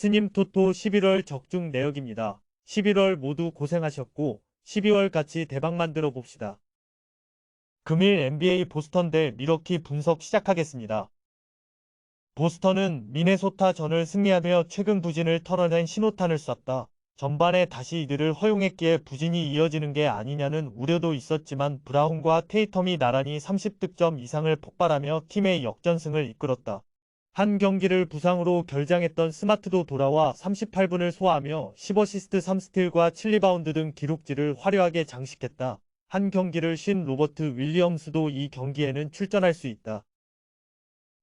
스님 토토 11월 적중 내역입니다. 11월 모두 고생하셨고 12월 같이 대박 만들어 봅시다. 금일 NBA 보스턴 대 미러키 분석 시작하겠습니다. 보스턴은 미네소타 전을 승리하며 최근 부진을 털어낸 신호탄을 쐈다. 전반에 다시 이들을 허용했기에 부진이 이어지는 게 아니냐는 우려도 있었지만 브라운과 테이텀이 나란히 30득점 이상을 폭발하며 팀의 역전승을 이끌었다. 한 경기를 부상으로 결장했던 스마트도 돌아와 38분을 소화하며 10어시스트 3스틸과 7리바운드 등 기록지를 화려하게 장식했다. 한 경기를 쉰 로버트 윌리엄스도 이 경기에는 출전할 수 있다.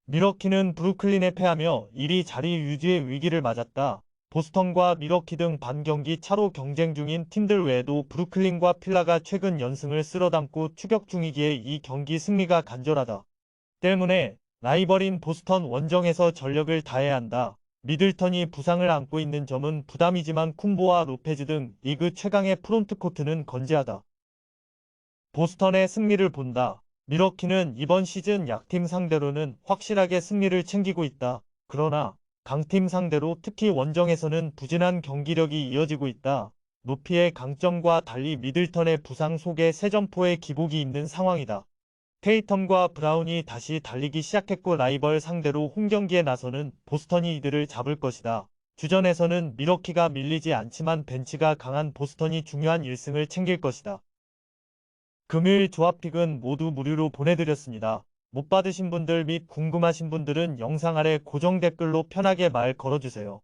미러키는 브루클린에 패하며 1위 자리 유지의 위기를 맞았다. 보스턴과 미러키 등 반경기 차로 경쟁 중인 팀들 외에도 브루클린과 필라가 최근 연승을 쓸어담고 추격 중이기에 이 경기 승리가 간절하다. 때문에 라이벌인 보스턴 원정에서 전력을 다해야 한다. 미들턴이 부상을 안고 있는 점은 부담이지만 쿤보와 로페즈 등 리그 최강의 프론트코트는 건재하다. 보스턴의 승리를 본다. 미러키는 이번 시즌 약팀 상대로는 확실하게 승리를 챙기고 있다. 그러나 강팀 상대로 특히 원정에서는 부진한 경기력이 이어지고 있다. 높이의 강점과 달리 미들턴의 부상 속에 세 점포의 기복이 있는 상황이다. 테이텀과 브라운이 다시 달리기 시작했고 라이벌 상대로 홈경기에 나서는 보스턴이 이들을 잡을 것이다. 주전에서는 미러키가 밀리지 않지만 벤치가 강한 보스턴이 중요한 1승을 챙길 것이다. 금요일 조합픽은 모두 무료로 보내드렸습니다. 못 받으신 분들 및 궁금하신 분들은 영상 아래 고정 댓글로 편하게 말 걸어주세요.